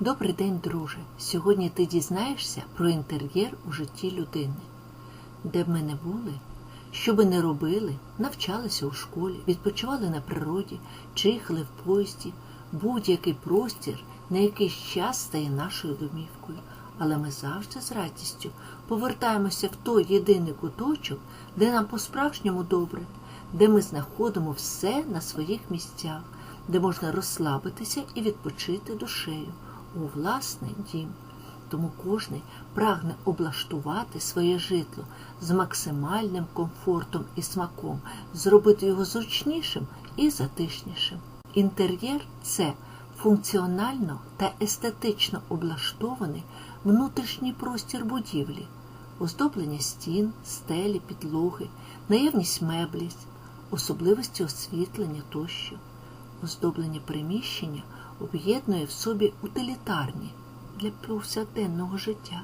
Добрий день, друже. Сьогодні ти дізнаєшся про інтер'єр у житті людини. Де б ми не були, що би не робили, навчалися у школі, відпочивали на природі, чи їхали в поїзді, будь-який простір на якийсь час стає нашою домівкою. Але ми завжди з радістю повертаємося в той єдиний куточок, де нам по-справжньому добре, де ми знаходимо все на своїх місцях, де можна розслабитися і відпочити душею у власний дім. Тому кожний прагне облаштувати своє житло з максимальним комфортом і смаком, зробити його зручнішим і затишнішим. Інтер'єр це функціонально та естетично облаштований внутрішній простір будівлі, оздоблення стін, стелі, підлоги, наявність меблів, особливості освітлення тощо. Оздоблення приміщення об'єднує в собі утилітарні для повсякденного життя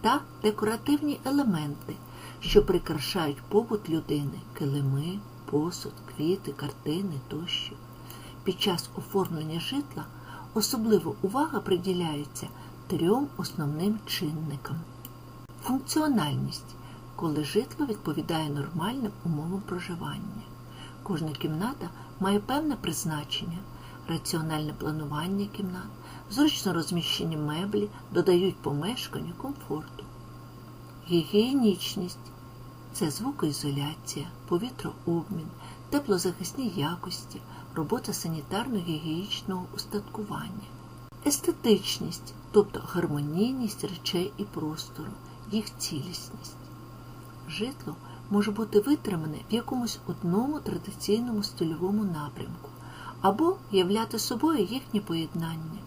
та декоративні елементи, що прикрашають побут людини килими, посуд, квіти, картини тощо. Під час оформлення житла особлива увага приділяється трьом основним чинникам. Функціональність, коли житло відповідає нормальним умовам проживання. Кожна кімната має певне призначення, раціональне планування кімнат, зручно розміщені меблі додають помешканню комфорту. Гігієнічність це звукоізоляція, повітрообмін, теплозахисні якості, робота санітарно-гігієнічного устаткування. Естетичність, тобто гармонійність речей і простору, їх цілісність. Житло може бути витримане в якомусь одному традиційному стильовому напрямку або являти собою їхнє поєднання.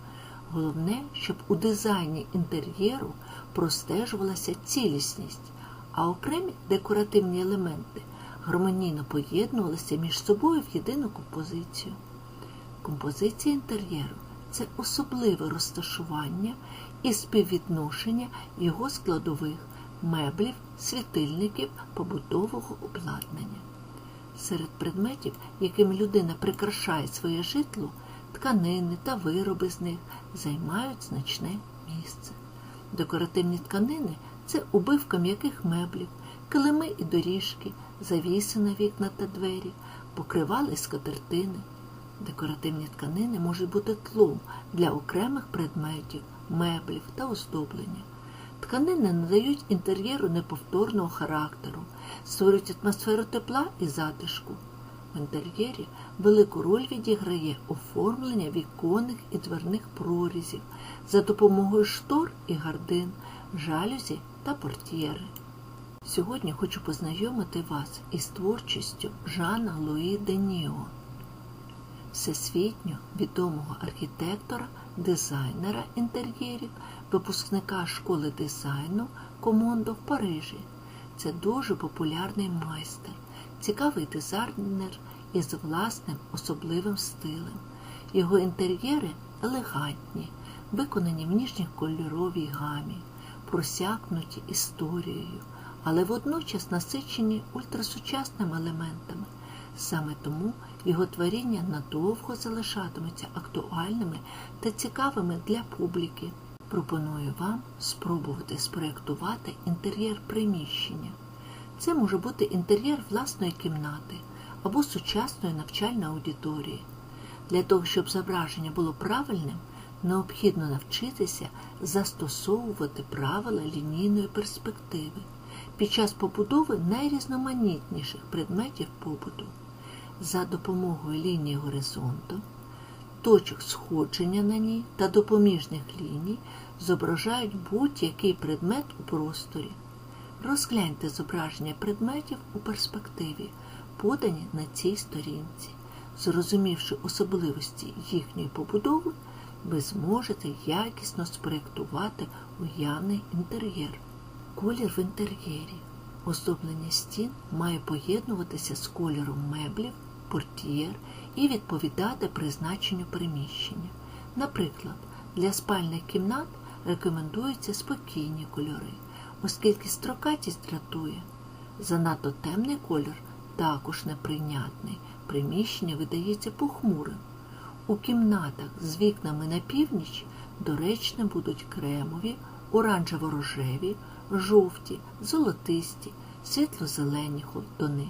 Головне, щоб у дизайні інтер'єру простежувалася цілісність, а окремі декоративні елементи гармонійно поєднувалися між собою в єдину композицію. Композиція інтер'єру це особливе розташування і співвідношення його складових меблів, світильників, побутового обладнання. Серед предметів, якими людина прикрашає своє житло, тканини та вироби з них займають значне місце. Декоративні тканини це убивка м'яких меблів, килими і доріжки, завіси на вікна та двері, покривали скатертини. Декоративні тканини можуть бути тлом для окремих предметів, меблів та оздоблення. Тканини надають інтер'єру неповторного характеру, створюють атмосферу тепла і затишку. В інтер'єрі велику роль відіграє оформлення віконних і дверних прорізів за допомогою штор і гардин, жалюзі та портьєри. Сьогодні хочу познайомити вас із творчістю Жана Луї Деніо, всесвітньо відомого архітектора, дизайнера інтер'єрів, випускника школи дизайну Комондо в Парижі. Це дуже популярний майстер, цікавий дизайнер із власним особливим стилем. Його інтер'єри елегантні, виконані в ніжній кольоровій гамі, просякнуті історією, але водночас насичені ультрасучасними елементами. Саме тому його творіння надовго залишатимуться актуальними та цікавими для публіки. Пропоную вам спробувати спроєктувати інтер'єр приміщення. Це може бути інтер'єр власної кімнати або сучасної навчальної аудиторії. Для того, щоб зображення було правильним, необхідно навчитися застосовувати правила лінійної перспективи під час побудови найрізноманітніших предметів побуту. За допомогою лінії горизонту, точок сходження на ній та допоміжних ліній зображають будь-який предмет у просторі. Розгляньте зображення предметів у перспективі, подані на цій сторінці. Зрозумівши особливості їхньої побудови, ви зможете якісно спроєктувати уявний інтер'єр. Колір в інтер'єрі. Оздоблення стін має поєднуватися з кольором меблів, портьєр і відповідати призначенню приміщення. Наприклад, для спальних кімнат рекомендуються спокійні кольори, оскільки строкатість дратує. Занадто темний колір також неприйнятний, приміщення видається похмурим. У кімнатах з вікнами на північ Доречним будуть кремові, оранжево-рожеві, жовті, золотисті, світло-зелені тони.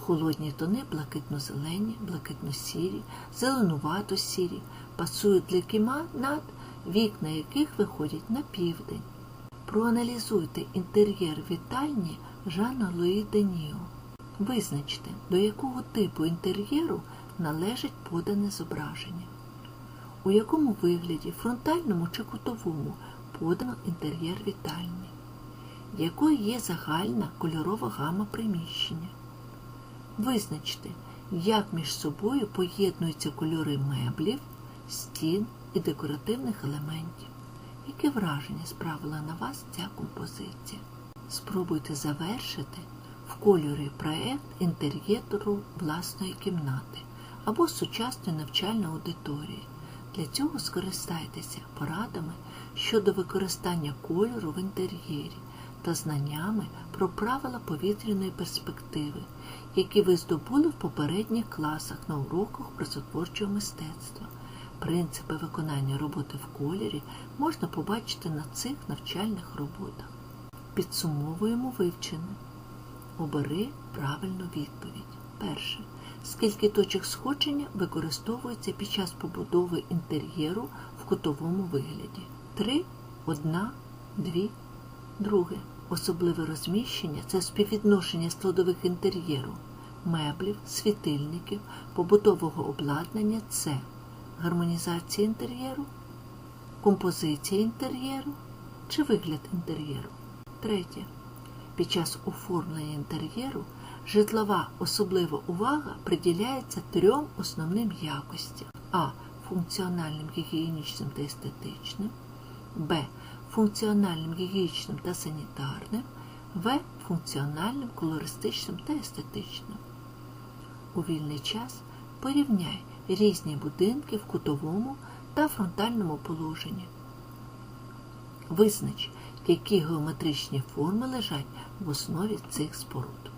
Холодні тони блакитно-зелені, блакитно-сірі, зеленувато-сірі, пасують для кімнат, вікна яких виходять на південь. Проаналізуйте інтер'єр вітальні Жана Луї Деніо. Визначте, до якого типу інтер'єру належить подане зображення, у якому вигляді фронтальному чи кутовому подано інтер'єр вітальні, якою є загальна кольорова гама приміщення. Визначте, як між собою поєднуються кольори меблів, стін і декоративних елементів. Яке враження справила на вас ця композиція? Спробуйте завершити в кольорі проект інтер'єру власної кімнати або сучасної навчальної аудиторії. Для цього скористайтеся порадами щодо використання кольору в інтер'єрі та знаннями про правила повітряної перспективи, які ви здобули в попередніх класах на уроках прозотворчого мистецтва. Принципи виконання роботи в кольорі можна побачити на цих навчальних роботах. Підсумовуємо вивчене. Обери правильну відповідь. Перше. Скільки точок сходження використовується під час побудови інтер'єру в кутовому вигляді? Три, одна, дві. Друге. Особливе розміщення це співвідношення складових інтер'єру, меблів, світильників, побутового обладнання це гармонізація інтер'єру, композиція інтер'єру чи вигляд інтер'єру. Третє. Під час оформлення інтер'єру житлова особлива увага приділяється трьом основним якостям: а. Функціональним, гігієнічним та естетичним, Б. Функціональним, гігієнічним та санітарним, В. Функціональним, колористичним та естетичним. У вільний час порівняй різні будинки в кутовому та фронтальному положенні. Визнач, які геометричні форми лежать в основі цих споруд.